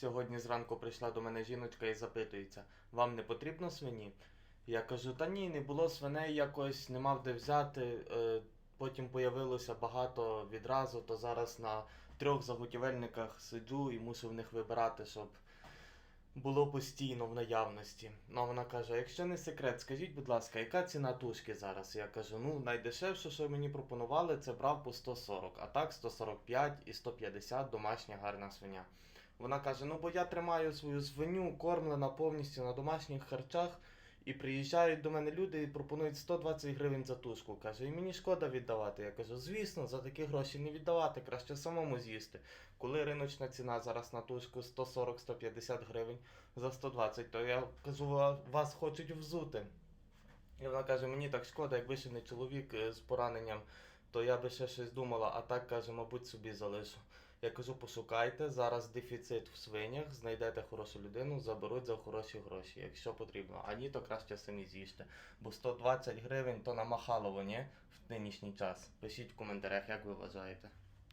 Сьогодні зранку прийшла до мене жіночка і запитується: вам не потрібно свині? Я кажу, та ні, не було свиней якось, не мав де взяти. Е, Потім появилося багато відразу, то зараз на трьох заготівельниках сиджу і мушу в них вибирати, щоб було постійно в наявності. Ну, вона каже: якщо не секрет, скажіть, будь ласка, яка ціна тушки зараз? Я кажу, ну найдешевше, що мені пропонували, це брав по 140, а так 145 і 150 домашня гарна свиня. Вона каже: ну бо я тримаю свою свиню, кормлена повністю на домашніх харчах. І приїжджають до мене люди і пропонують 120 гривень за тушку. Каже, і мені шкода віддавати. Я кажу, звісно, за такі гроші не віддавати, краще самому з'їсти. Коли риночна ціна зараз на тушку 140-150 гривень за 120, то я кажу, вас хочуть взути. І вона каже, мені так шкода, якби ще не чоловік е, з пораненням, то я би ще щось думала, а так каже, мабуть, собі залишу. Я кажу, пошукайте, зараз дефіцит в свинях, знайдете хорошу людину, заберуть за хороші гроші, якщо потрібно. А ні, то краще самі з'їжте. Бо 120 гривень то намахало вони В нинішній час. Пишіть в коментарях, як ви вважаєте.